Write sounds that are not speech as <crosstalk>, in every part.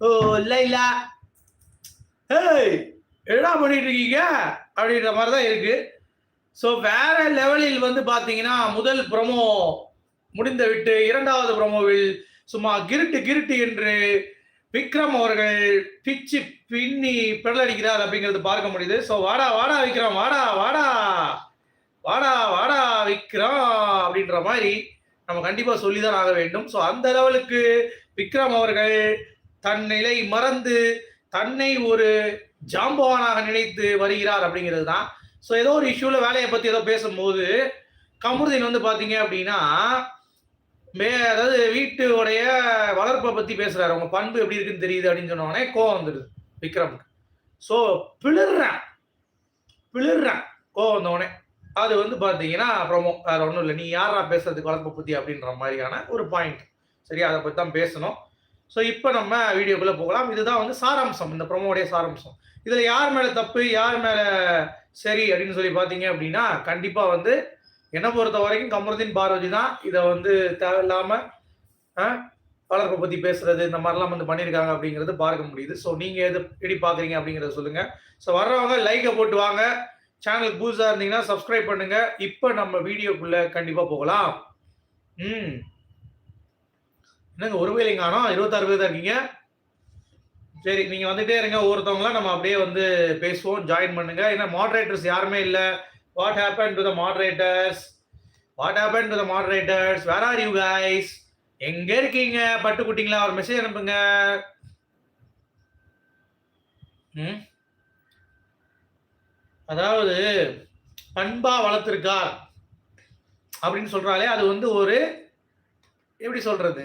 ஓ லைலா ஏய் என்ன பண்ணிட்டு இருக்கீங்க அப்படின்ற மாதிரி தான் இருக்கு. ஸோ வேற லெவலில் வந்து பார்த்தீங்கன்னா முதல் ப்ரொமோ முடிந்து விட்டு இரண்டாவது ப்ரொமோவில் சும்மா கிருட்டு கிருட்டு என்று விக்ரம் அவர்கள் பிச்சு பின்னி பிடலடிக்கிறார் அப்படிங்கிறது பார்க்க முடியுது. ஸோ வாடா வாடா விக்ரம் வாடா வாடா. வாடா வாடா விக்ரம் அப்படின்ற மாதிரி நம்ம கண்டிப்பா சொல்லிதான் ஆக வேண்டும். ஸோ அந்த லெவலுக்கு விக்ரம் அவர்கள் தன்னிலை மறந்து தன்னை ஒரு ஜாம்பவானாக நினைத்து வருகிறார் அப்படிங்கிறது தான் ஸோ ஏதோ ஒரு இஷ்யூவில் வேலையை பற்றி ஏதோ பேசும்போது கமருதீன் வந்து பார்த்தீங்க அப்படின்னா மே அதாவது வீட்டுடைய வளர்ப்பை பற்றி பேசுகிறாரு அவங்க பண்பு எப்படி இருக்குன்னு தெரியுது அப்படின்னு சொன்னோடனே கோவம் வந்துடுது விக்ரமுக்கு. ஸோ பிளிர்றேன். பிளிர்றேன். கோவம் வந்தோடனே அது வந்து பார்த்தீங்கன்னா ப்ரமோ வேறு ஒன்றும் இல்லை. நீ யாரா பேசுறதுக்கு வளர்ப்பை பற்றி அப்படின்ற மாதிரியான ஒரு பாயிண்ட் சரி அதை பற்றி தான் பேசணும். ஸோ இப்போ நம்ம வீடியோக்குள்ளே போகலாம். இதுதான் வந்து சாராம்சம். இந்த ப்ரொமோடைய சாராம்சம். இதில் யார் மேலே தப்பு யார் மேலே சரி அப்படின்னு சொல்லி பார்த்தீங்க அப்படின்னா கண்டிப்பாக வந்து என்னை பொறுத்த வரைக்கும் கமருதீன் பார்வதி தான் இதை வந்து தேவையில்லாமல் அஹ், வளர்ப்பை பற்றி பேசுறது இந்த மாதிரிலாம் வந்து பண்ணியிருக்காங்க அப்படிங்கிறது பார்க்க முடியுது. ஸோ நீங்கள் எது எப்படி பார்க்குறீங்க அப்படிங்கிறத சொல்லுங்கள் ஸோ வர்றவங்க லைக்கை போட்டு வாங்க. சேனல் புதுசாக இருந்தீங்கன்னா சப்ஸ்கிரைப் பண்ணுங்கள் இப்போ நம்ம வீடியோக்குள்ளே கண்டிப்பாக போகலாம். ம். என்னங்க ஒரு வேலை ஆனால் இருபத்தாறு பேர் தான் இருக்கீங்க. சரி நீங்க வந்துட்டே இருங்க ஒவ்வொருத்தவங்களாம் நம்ம அப்படியே வந்து பேசுவோம் ஜாயின் பண்ணுங்க. ஏன்னா மாடரேட்டர்ஸ் யாருமே இல்லை. What happen to the moderators what happen to the moderators where are you guys எங்க இருக்கீங்க? பட்டுக்குட்டிங்களா? ஒரு மெசேஜ் அனுப்புங்க. ம்? அதாவது பண்பா வளர்த்திருக்கார். அப்படின்னு சொல்றாலே அது வந்து ஒரு எப்படி சொல்றது?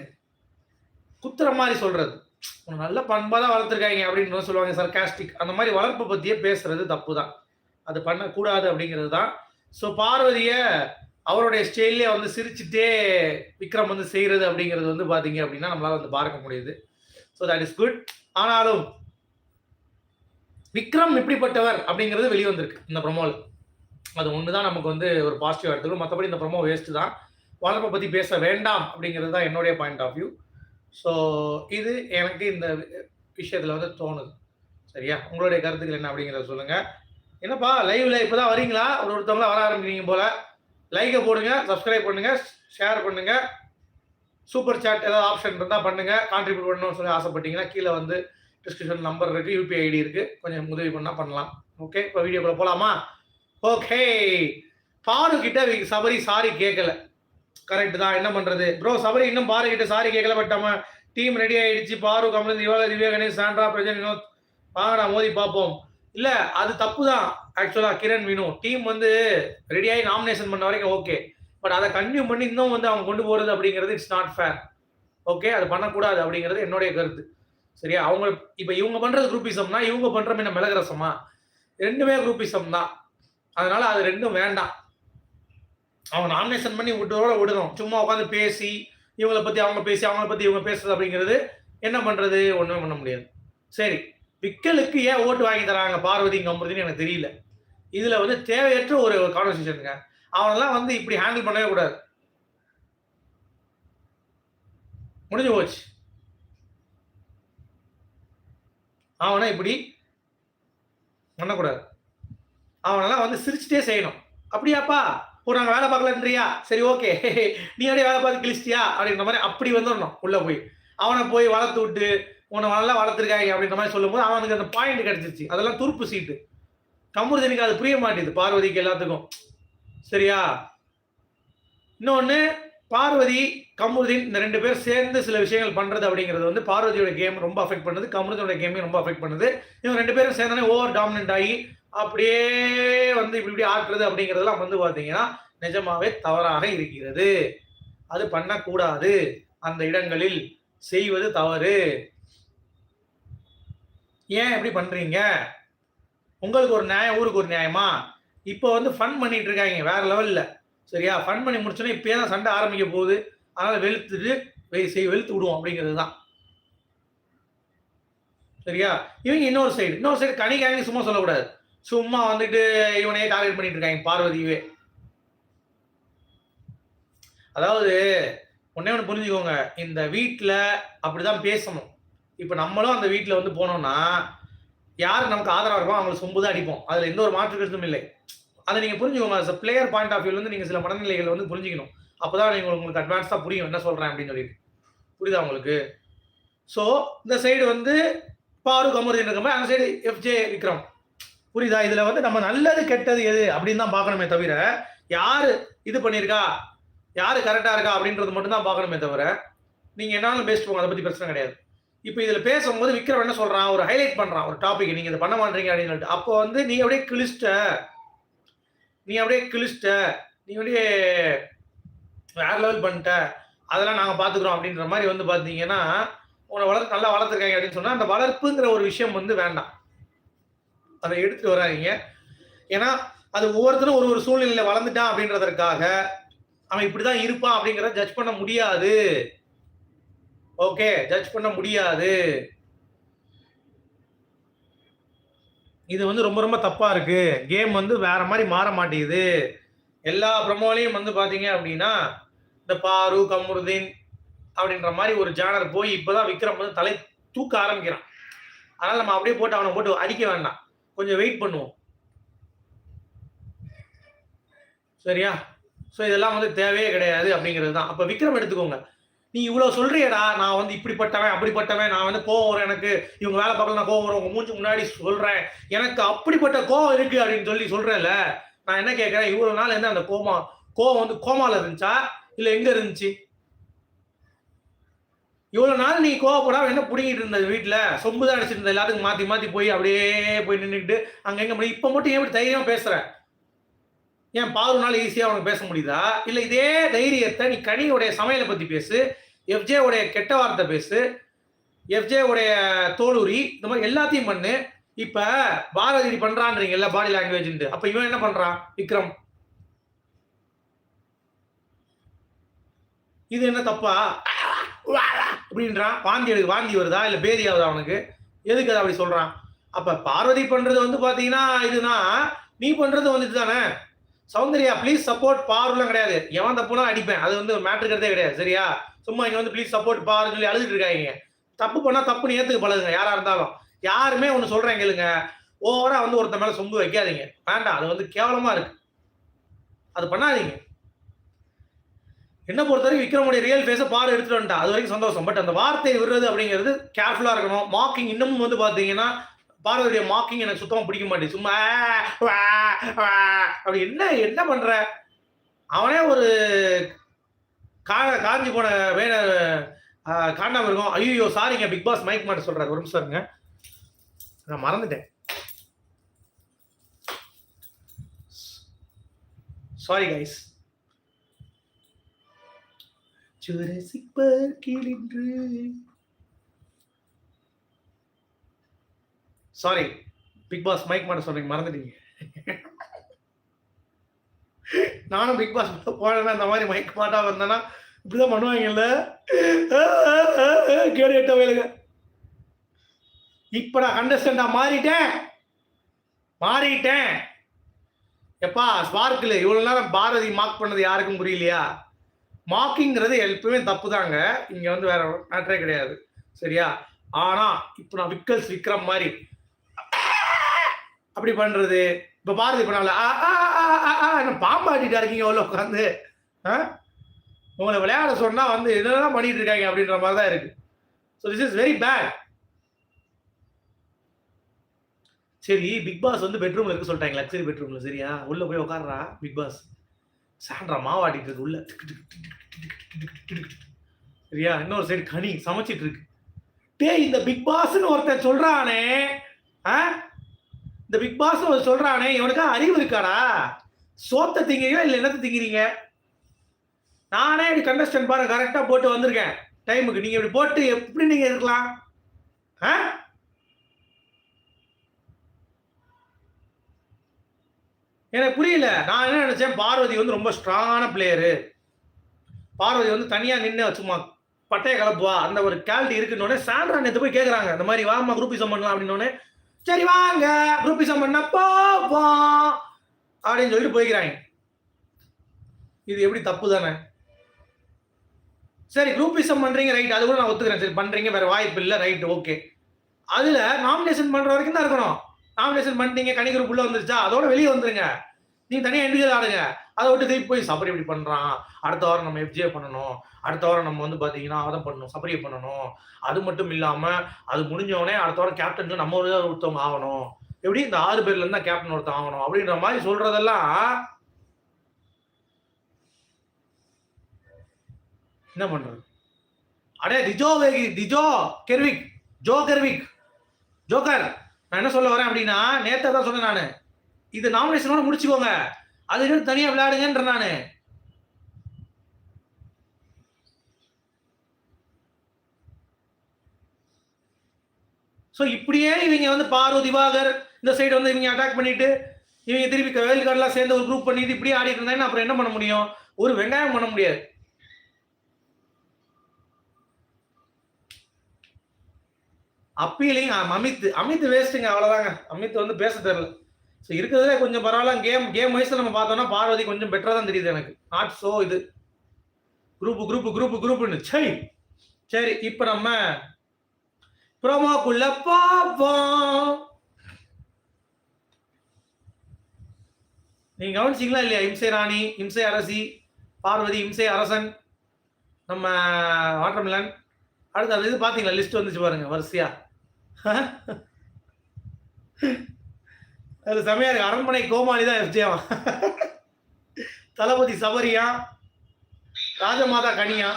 குத்துற மாதிரி சொல்றது நல்ல பண்பாக தான் வளர்த்துருக்காங்க அப்படின்னு சொல்லுவாங்க சர்காஸ்டிக் அந்த மாதிரி வளர்ப்பை பற்றியே பேசுறது தப்பு தான் அது பண்ணக்கூடாது அப்படிங்கிறது தான் ஸோ பார்வதிய அவருடைய ஸ்டைல்லே வந்து சிரிச்சுட்டே விக்ரம் வந்து செய்கிறது அப்படிங்கிறது வந்து பார்த்தீங்க அப்படின்னா நம்மளால் வந்து பார்க்க முடியுது. ஸோ தட் இஸ் குட் ஆனாலும் விக்ரம் எப்படிப்பட்டவர் அப்படிங்கிறது வெளியே வந்திருக்கு இந்த ப்ரொமோவில் அது ஒன்று தான் நமக்கு வந்து ஒரு பாசிட்டிவ் எடுத்துக்கணும். மற்றபடி இந்த ப்ரொமோ வேஸ்ட்டு தான். வளர்ப்பை பற்றி பேச வேண்டாம் அப்படிங்கிறது தான் என்னுடைய பாயிண்ட் ஆஃப் வியூ ஸோ இது எனக்கு இந்த விஷயத்தில் வந்து தோணுது. சரியா? உங்களுடைய கருத்துக்கள் என்ன அப்படிங்கிறத சொல்லுங்கள் என்னப்பா லைவ்ல இப்போதான் வரீங்களா? ஒரு ஒருத்தவங்களா வர ஆரம்பிக்கிறீங்க போல. லைக்கை போடுங்க சப்ஸ்கிரைப் பண்ணுங்க ஷேர் பண்ணுங்க. சூப்பர் சாட் ஏதாவது ஆப்ஷன் இருந்தால் பண்ணுங்க. கான்ட்ரிபியூட் பண்ணணும்னு சொல்லி ஆசைப்பட்டீங்கன்னா கீழே வந்து டிஸ்கிரிப்ஷன் நம்பர் இருக்கு யூபிஐ ஐடி இருக்கு. கொஞ்சம் உதவி பண்ணால் பண்ணலாம். ஓகே இப்போ வீடியோக்குள்ள போலாமா? ஓகே பாரு கிட்ட சபரி சாரி கேட்கல கரெக்ட் தான். என்ன பண்றது? ப்ரோ சபரி இன்னும் பாரு கிட்ட சாரி கேட்கல பட் நம்ம டீம் ரெடி ஆயிடுச்சு. பாரு கமலந்த் திவாகர் திவ்யா கணேஷ் சாண்ட்ரா பிரஜன் வினோத். வாங்கடா மோதி பார்ப்போம் இல்ல அது தப்பு தான் ஆக்சுவலா கிரண் வினு. டீம் வந்து ரெடி ஆகி நாமினேஷன் பண்ண வரைக்கும் ஓகே பட் அதை கன்வியூ பண்ணி இன்னும் வந்து அவங்க கொண்டு போறது அப்படிங்கிறது இட்ஸ் நாட் ஃபேர் ஓகே அது பண்ணக்கூடாது அப்படிங்கிறது என்னுடைய கருத்து. சரியா? அவங்க இப்ப இவங்க பண்றது குரூப்பிசம்னா இவங்க பண்ற மீன மிளகரசமா ரெண்டுமே குரூப்பிசம் தான். அதனால அது ரெண்டும் வேண்டாம். அவங்க நாமினேஷன் பண்ணி விட்டுறோட விடணும். சும்மா உட்காந்து பேசி இவங்களை பற்றி அவங்க பேசி அவங்கள பற்றி இவங்க பேசுறது அப்படிங்கிறது என்ன பண்ணுறது ஒன்றுமே பண்ண முடியாது. சரி விக்கலுக்கு ஏன் ஓட்டு வாங்கி தராங்க பார்வதி கம்புறதுன்னு எனக்கு தெரியல. இதில் வந்து தேவையற்ற ஒரு கான்வர்சேஷனுங்க அவனெல்லாம் வந்து இப்படி ஹேண்டில் பண்ணவே கூடாது. முடிஞ்சு போச்சு. அவனை இப்படி பண்ணக்கூடாது. அவனெல்லாம் வந்து சிரிச்சுட்டே செய்யணும். அப்படியாப்பா? ஓ நாங்கள் வேலை பார்க்கலன்றியா? சரி ஓகே <laughs> நீ அப்படியே வேலை பார்த்து கிழிச்சிட்டியா? அப்படின்ற மாதிரி அப்படி வந்துடணும் உள்ளே போய். அவனை போய் வளர்த்து விட்டு உன்னை நல்லா வளர்த்துருக்காங்க அப்படின்ற மாதிரி சொல்லும்போது அவனுக்கு அந்த பாயிண்ட் கிடைச்சிருச்சு. அதெல்லாம் துருப்பு சீட்டு கமுருதனுக்கு அது புரிய மாட்டேது பார்வதிக்கு எல்லாத்துக்கும். சரியா? இன்னொன்று பார்வதி கமருதீன் இந்த ரெண்டு பேர் சேர்ந்து சில விஷயங்கள் பண்ணுறது அப்படிங்கிறது வந்து பார்வதியோட கேம் ரொம்ப அஃபெக்ட் பண்ணுது கமருதனோட கேமையும் ரொம்ப அஃபெக்ட் பண்ணுது. இவங்க ரெண்டு பேரும் சேர்ந்தானே ஓவர் டாமினன்ட் ஆகி அப்படியே வந்து இப்படி இப்படி ஆக்குறது அப்படிங்கிறதெல்லாம் வந்து பார்த்தீங்கன்னா நிஜமாவே தவறாக இருக்கிறது. அது பண்ணக்கூடாது. அந்த இடங்களில் செய்வது தவறு. ஏன் எப்படி பண்றீங்க? உங்களுக்கு ஒரு நியாயம் ஊருக்கு ஒரு நியாயமா? இப்போ வந்து ஃபன் பண்ணிட்டு இருக்காங்க. வேற லெவல்ல சரியா? ஃபன் பண்ணி முடிச்சோன்னே இப்பயே தான் சண்டை ஆரம்பிக்க போகுது. அதனால வெளுத்துட்டு செய் வெளுத்து விடுவோம் அப்படிங்கிறது தான். சரியா? இவங்க இன்னொரு சைடு இன்னொரு சைடு கனி சும்மா சொல்லக்கூடாது. சும்மா வந்துட்டு இவனையே டார்கெட் பண்ணிட்டு இருக்காங்க பார்வதியவே. அதாவது ஒன்னே ஒன்று புரிஞ்சுக்கோங்க இந்த வீட்டில் அப்படிதான் பேசணும். இப்போ நம்மளும் அந்த வீட்டில் வந்து போனோம்னா யார் நமக்கு ஆதரவாக இருக்கோ அவங்களை சொம்பு தான் அடிப்போம். அதில் எந்த ஒரு மாற்று கருத்தும் இல்லை. அதை நீங்கள் புரிஞ்சுக்கோங்க பிளேயர் பாயிண்ட் ஆஃப் வியூல வந்து நீங்கள் சில மனநிலைகள் வந்து புரிஞ்சுக்கணும். அப்போ தான் நீங்கள் உங்களுக்கு அட்வான்ஸாக புரியும் என்ன சொல்கிறேன் அப்படின்னு சொல்லிட்டு. புரியுதா உங்களுக்கு? ஸோ இந்த சைடு வந்து பாரு கமருதீன் இருக்க மாதிரி அந்த சைடு எஃப்ஜே விக்ரம். புரியுதா? இதில் வந்து நம்ம நல்லது கெட்டது எது அப்படின்னு தான் பார்க்கணுமே தவிர யார் இது பண்ணியிருக்கா? யார் கரெக்டாக இருக்கா அப்படின்றது மட்டும் தான் பார்க்கணுமே தவிர நீங்கள் என்னாலும் பேசிட்டு போங்க. அதை பற்றி பிரச்சனை கிடையாது. இப்போ இதில் பேசும்போது விக்ரம் என்ன சொல்கிறான் ஒரு ஹைலைட் பண்ணுறான் ஒரு டாபிக் நீங்கள் இதை பண்ண மாட்டீங்க அப்படின்னு சொல்லிட்டு. அப்போ வந்து நீ அப்படியே கிளிஸ்ட நீ அப்படியே கிழிச்சிட்ட. நீ அப்படியே வேற லெவல் பண்ணிட்ட. அதெல்லாம் நாங்கள் பார்த்துக்குறோம் அப்படின்ற மாதிரி வந்து பார்த்தீங்கன்னா உன்னை வளர்த்து நல்லா வளர்த்துருக்காங்க அப்படின்னு சொன்னால் அந்த வளர்ப்புங்கிற ஒரு விஷயம் வந்து வேண்டாம். அதை எடுத்து வராங்க ஏன்னா அது ஒவ்வொருத்தரும் ஒரு ஒரு சூழ்நிலையில வளர்ந்துட்டான் அப்படின்றதற்காக அவன் இப்படிதான் இருப்பான் அப்படிங்கிறத ஜட்ஜ் பண்ண முடியாது. ஓகே ஜட்ஜ் பண்ண முடியாது. இது வந்து ரொம்ப ரொம்ப தப்பா இருக்கு. கேம் வந்து வேற மாதிரி மாற மாட்டேங்குது. எல்லா ப்ரமோலையும் வந்து பாத்தீங்க அப்படின்னா இந்த பாரு கமருதீன் அப்படின்ற மாதிரி ஒரு ஜானர் போய் இப்பதான் விக்ரம் வந்து தலை தூக்க ஆரம்பிக்கிறான். அதனால நம்ம அப்படியே போட்டு அவனை போட்டு அடிக்க வேண்டாம். கொஞ்சம் வெயிட் பண்ணுவோம். சரியா? ஸோ இதெல்லாம் வந்து தேவையே கிடையாது அப்படிங்கிறது தான். அப்போ விக்ரம் எடுத்துக்கோங்க. நீ இவ்வளோ சொல்றியடா நான் வந்து இப்படிப்பட்டவன் அப்படிப்பட்டவன் நான் வந்து கோவம் வரும் எனக்கு. இவங்க வேலை பார்க்கல நான் கோவம் வரும். உங்க மூஞ்சி முன்னாடி சொல்றேன். எனக்கு அப்படிப்பட்ட கோவம் இருக்கு அப்படின்னு சொல்லி சொல்றேன்ல நான் என்ன கேட்கறேன்? இவ்வளோ நாள் என்ன அந்த கோமா கோவம் வந்து கோமால இருந்துச்சா? இல்லை எங்க இருந்துச்சு? இவ்வளவு நாள் நீ கோவப்படாம என்ன பிடிங்கிட்டு இருந்தது வீட்டுல சொம்பு தான் அடிச்சிட்டு இருந்த எல்லாத்துக்கும் மாத்தி மாத்தி போய் அப்படியே போய் நின்றுட்டு அங்க எங்க இப்ப மட்டும் ஏன் இப்படி தைரியமா பேசுற? ஏன் பாருனால ஈஸியா உனக்கு பேச முடியுதா? இல்ல இதே தைரியத்தை நீ கனியுடைய சமையலை பத்தி பேசு எஃப்ஜே உடைய கெட்ட வார்த்தை பேசு எஃப்ஜே உடைய தோலுரி இந்த மாதிரி எல்லாத்தையும் பண்ணு. இப்ப பாரதி பண்றான்றீங்கல்ல பாடி லாங்குவேஜ் அப்ப இவன் என்ன பண்றான்? விக்ரம். இது என்ன தப்பா? அப்படின்றான் வாந்தி எடுக்கு வாந்தி வருதா? இல்லை பேதி ஆகுதா அவனுக்கு? எதுக்கு அதை அப்படி சொல்கிறான் அப்போ பார்வதி பண்ணுறது வந்து பார்த்தீங்கன்னா இதுனா நீ பண்ணுறது வந்து இதுதானே சௌந்தர்யா ப்ளீஸ் சப்போர்ட் பாருலாம் கிடையாது. எவன் தப்புனா அடிப்பேன். அது வந்து மேட்ருக்கிறதே கிடையாது. சரியா? சும்மா இங்கே வந்து ப்ளீஸ் சப்போர்ட் பாருன்னு சொல்லி அழுதுட்டு இருக்காங்க. தப்பு பண்ணால் தப்புன்னு ஏற்றுக்க பழகுங்க யாராக இருந்தாலும். யாருமே ஒன்று சொல்கிறேன் கேளுங்க. ஓவராக வந்து ஒருத்த மேலே சொம்பு வைக்காதீங்க. வேண்டாம் அது வந்து கேவலமாக இருக்குது அது பண்ணாதீங்க. என்ன பொறுத்தவரைக்கும் விக்ரமுடைய ரியல் ஃபேஸை பாரு எடுத்துட்டு வந்துட்டா. அது வரைக்கும் சந்தோஷம். பட் அந்த வார்த்தையை விடுறது அப்படிங்கிறது கேர்ஃபுல்லாக இருக்கணும். மாக்கிங் இன்னமும் வந்து பார்த்தீங்கன்னா பாரதியுடைய மாக்கிங் எனக்கு சுத்தமாக பிடிக்க மாட்டேங்குது. சும்மா அப்படி என்ன என்ன பண்ணுற அவனே ஒரு கா காஞ்சி போன வேண காண்டாமல் இருக்கும். ஐயோ சாரிங்க பிக் பாஸ் மைக் மாட்ட சொல்கிறாரு ஒரு நிமிஷம் இருங்க. நான் மறந்துட்டேன். சாரி கைஸ் ஜுரசிக் பார்க்கில் இன்று சாரி பிக் பாஸ் மைக் மாட்ட சொல்றீங்க மறந்துட்டீங்க. நானும் பிக் பாஸ் போனேன்னா இந்த மாதிரி மைக் மாட்டாம இருந்தேன்னா இப்படிதான் பண்ணுவாங்கல்ல. கேடு எட்ட வேலுங்க இப்ப நான் கண்டஸ்டண்டா மாறிட்டேன். மாறிட்டேன். எப்பா ஸ்பார்க்கில் இவ்வளவு நேரம் பாரதி மார்க் பண்ணது யாருக்கும் புரியலையா? மாக்கிங்கிறது எப்பவுமே தப்பு தாங்க இங்க வந்து வேற மேட்டரே கிடையாது. சரியா? ஆனா இப்போ நான் விக்கல்ஸ் விக்ரம் மாதிரி. அப்படி பண்றது. இப்ப பாரதி பண்ணால பாம்பாட்டிட்டா இருக்கீங்க உள்ள உட்காந்து உங்களை விளையாட சொன்னா வந்து என்னதான் பண்ணிட்டு இருக்காங்க அப்படின்ற மாதிரி தான் இருக்கு. So this is very bad சரி பிக் பாஸ் வந்து பெட்ரூம்ல இருக்க சொல்லிட்டாங்க. லக்ஸரி பெட்ரூம்ல சரியா? உள்ள போய் உட்கார்றா பிக் பாஸ் சான்றா மாவாடிட்டு இருக்கு உள்ள சரியா இன்னொரு சைடு கனி சமைச்சிட்டு இருக்கு டே இந்த பிக் பாஸ்ன்னு ஒருத்தன் சொல்றானே ஆ இந்த பிக் பாஸ் ஒரு சொல்றானே இவனுக்கா அறிவு இருக்காடா சோத்த திங்கிறீங்களா இல்லை என்னத்தை திங்கிறீங்க நானே இப்படி கண்டஸ்டன் பாருங்க கரெக்டாக போட்டு வந்திருக்கேன் டைமுக்கு நீங்கள் இப்படி போட்டு எப்படி நீங்கள் இருக்கலாம் ஆ எனக்கு புரியல. நான் என்ன நினைச்சேன்? பார்வதி வந்து ரொம்ப ஸ்ட்ராங்கான பிளேயரு பார்வதி வந்து தனியாக நின்று சும்மா பட்டைய கலப்புவா. அந்த ஒரு குவாலிட்டி இருக்குன்னு சாண்ட்ரா நேற்று போய் கேட்குறாங்க இந்த மாதிரி வாமா குரூப்பிசம் பண்ணலாம் அப்படின்னோடனே சரி வாங்க குரூப்பிசம் பண்ண போவோம் அப்படின்னு சொல்லிட்டு போய்க்கிறாங்க. இது எப்படி தப்பு தானே? சரி குரூப்பிசம் பண்ணுறீங்க ரைட் அது கூட நான் ஒத்துக்கிறேன். சரி பண்ணுறீங்க வேறு வாய்ப்பு இல்லை. ரைட் ஓகே அதில் நாமினேஷன் பண்ணுற வரைக்கும் தான் இருக்கணும். நாமினேஷன் பண்ணிட்டீங்க கனி உள்ள வந்துருச்சா? அதோட வெளியே வந்துருங்க. நீங்க தனியாக இண்டிவிஜுவல் ஆடுங்க அதை விட்டு திருப்பி போய் சபரி இப்படி பண்றான். அடுத்த வாரம் நம்ம எஃப்ஜிஏ பண்ணணும். அடுத்த வாரம் நம்ம வந்து பாத்தீங்கன்னா அதை பண்ணணும் சபரியை பண்ணணும். அது மட்டும் இல்லாம அது முடிஞ்சவனே அடுத்த வாரம் கேப்டன் நம்ம ஒரு ஒருத்தவங்க ஆகணும். எப்படி? இந்த ஆறு பேர்ல இருந்தா கேப்டன் ஒருத்தன் ஆகணும். அப்படின்ற மாதிரி சொல்றதெல்லாம் என்ன பண்றது? அடே டிஜோ வேகி டிஜோ கெர்விக் ஜோ கெர்விக் ஜோக்கர். நான் என்ன சொல்ல வரேன் அப்படின்னா நேத்தா தான் சொன்னேன் நான். இது நாமினேஷனோட முடிச்சுக்கோங்க. அது தனியா விளையாடுங்கன்ற நானு. ஸோ இப்படியே இவங்க வந்து பாரு திவாகர் இந்த சைடு வந்து இவங்க அட்டாக் பண்ணிட்டு இவங்க திருப்பி வேல்கார்டெலாம் சேர்ந்து ஒரு குரூப் பண்ணிட்டு இப்படியே ஆடிட்டு இருந்தாங்கன்னா அப்புறம் என்ன பண்ண முடியும்? ஒரு வெங்காயம் பண்ண முடியாது. அப்பீலிங் அமித் அமித் வேஸ்ட்டுங்க அவ்வளோதாங்க அமித் வந்து பேச தெரியல. ஸோ இருக்கிறதுல கொஞ்சம் பரவாயில்ல கேம் கேம் வயசில் நம்ம பார்த்தோம்னா பார்வதி கொஞ்சம் பெட்டராக தான் தெரியுது எனக்கு. நாட் ஸோ இது. குரூப் குரூப் குரூப் குரூப்னு சரி சரி இப்போ நம்ம ப்ரோமோக்குள்ள பார்ப்போம் நீங்க கவனிச்சிங்களா இல்லையா? இம்சை ராணி இம்சை அரசி பார்வதி இம்சை அரசன் நம்ம வாட்டர்மிலன். அடுத்த அந்த இது பார்த்தீங்களா லிஸ்ட் வந்துச்சு பாருங்க வரிசையா. அது செமையா இருக்கு. அரண்மனை கோமாளி தான் எஃப்ஜேவா தளபதி சபரியா ராஜமாதா கனியா.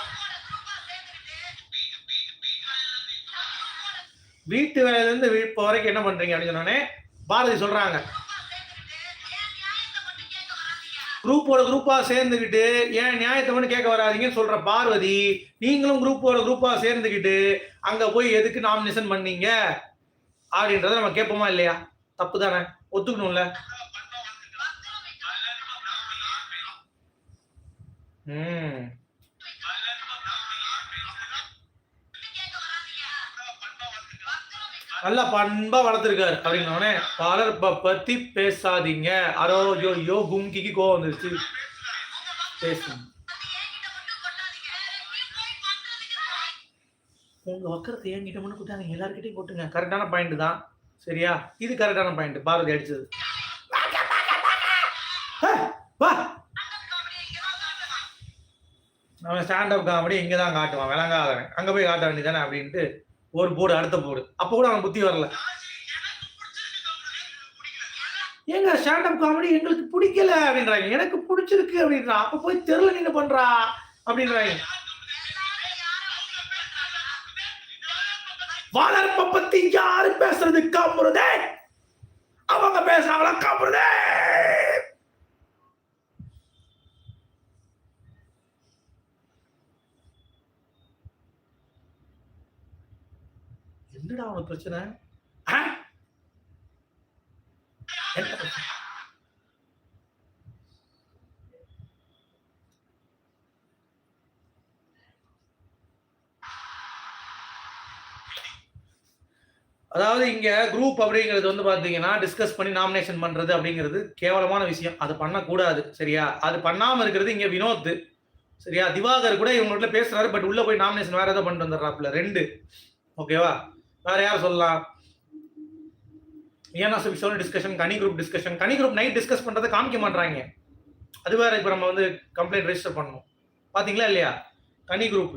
வீட்டு வேலையிலேருந்து இப்போ வரைக்கும் என்ன பண்ணுறீங்க அப்படின்னு சொன்னானே பாரதி சொல்கிறாங்க குரூப்போட குரூப்பா சேர்ந்துக்கிட்டு ஏன் நியாயத்தை மட்டும் கேட்க வராதீங்கன்னு சொல்ற பார்வதி நீங்களும் குரூப்போட குரூப்பா சேர்ந்துக்கிட்டு அங்க போய் எதுக்கு நாமினேஷன் பண்ணீங்க? அப்படின்றத நம்ம கேட்போமா இல்லையா? தப்பு தானே? ஒத்துக்கணும்ல? ம். நல்லா பண்பா வளர்த்துருக்காரு. அப்படின்னோடனே பலர் பத்தி பேசாதீங்க. அரோ யோ யோ கும்கிக்கு கோவம் வந்துருச்சு. பேசுங்க. உங்க வக்கரத்தை என்கிட்ட மட்டும் கொடுத்தாங்க எல்லாருக்கிட்டையும் போட்டுங்க. கரெக்டான பாயிண்ட் தான். சரியா? இது கரெக்டான பாயிண்ட் பாரதி அடிச்சது. வா. அவன் ஸ்டாண்ட் அப் காமெடி இங்கே தான் காட்டுவான். விளங்காதவன். அங்கே போய் காட்ட வேண்டியதானே அப்படின்ட்டு ஒரு போர்டு அடுத்த போர்டு அப்போ கூட அவன் புத்தி வரல. ஏங்க ஸ்டாண்ட் அப் காமெடி எங்களுக்கு பிடிக்கல அப்படின்றாங்க. எனக்கு பிடிச்சிருக்கு அப்படின்றா. அப்ப போய் தெருல நின்று பண்றா அப்படின்றாங்க. வளர்ப்ப பத்தி யாரு பேசுறது? காப்புறதே அவங்க பேசுறாங்களா காப்புறதே என்னடா அவனுக்கு பிரச்சனை? அதாவது இங்க குரூப் அப்படிங்கிறது வந்து பாத்தீங்கன்னா டிஸ்கஸ் பண்ணி நாமினேஷன் பண்றது அப்படிங்கிறது கேவலமான விஷயம். அது பண்ணக்கூடாது சரியா? அது பண்ணாம இருக்கிறது இங்க வினோத் சரியா? திவாகர் கூட இவங்கள்ட்ட பேசுறாரு பட் உள்ள போய் நாமினேஷன் வேற ஏதோ பண்ணிட்டு வந்துடுறாப்புல. ரெண்டு. ஓகேவா? வேற யார் சொல்லலாம்? ஏன்னா சொல்லி டிஸ்கஷன் கனி குரூப் டிஸ்கஷன் கனி குரூப் நைட் டிஸ்கஸ் பண்றதை காமிக்க மாட்டாங்க அது வேற இப்போ நம்ம வந்து கம்ப்ளைண்ட் ரெஜிஸ்டர் பண்ணணும். பாத்தீங்களா இல்லையா? கனி குரூப்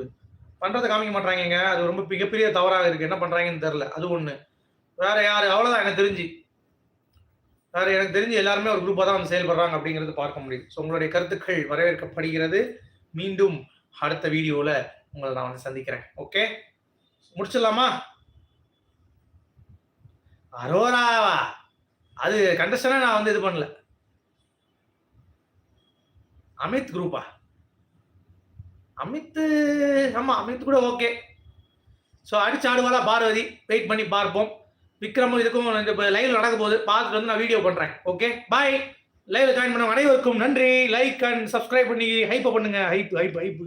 பண்றதை காமிக்க மாட்டாங்க அது ரொம்ப மிகப்பெரிய தவறாக இருக்கு. என்ன பண்றாங்கன்னு தெரியல. அது ஒண்ணு. வேற யாரு? அவ்வளவுதான். எனக்கு தெரிஞ்சு. வேற எனக்கு தெரிஞ்சு எல்லாருமே ஒரு குரூப்பாக தான் வந்து செயல்படுறாங்க அப்படிங்கிறது பார்க்க முடியும் ஸோ உங்களுடைய கருத்துக்கள் வரவேற்கப்படுகிறது. மீண்டும் அடுத்த வீடியோவில் உங்களை நான் வந்து சந்திக்கிறேன். ஓகே முடிச்சிடலாமா? அரோராவா? அது கண்டஸ்டனாக நான் வந்து இது பண்ணல. அமித் குரூப்பா அமித் ஆமா அமித் கூட ஓகே ஸோ அடிச்சு ஆடுவாளா பார்வதி? வெயிட் பண்ணி பார்ப்போம். விக்ரமும் இதுக்கும் லைவ் நடக்க போகுது. பார்த்துட்டு வந்து நான் வீடியோ பண்றேன். ஓகே பாய் லைவ்ல ஜாயின் பண்ண அனைவருக்கும் நன்றி. லைக் அண்ட் சப்ஸ்கிரைப் பண்ணி ஹைப்பை பண்ணுங்க. Hype hype hype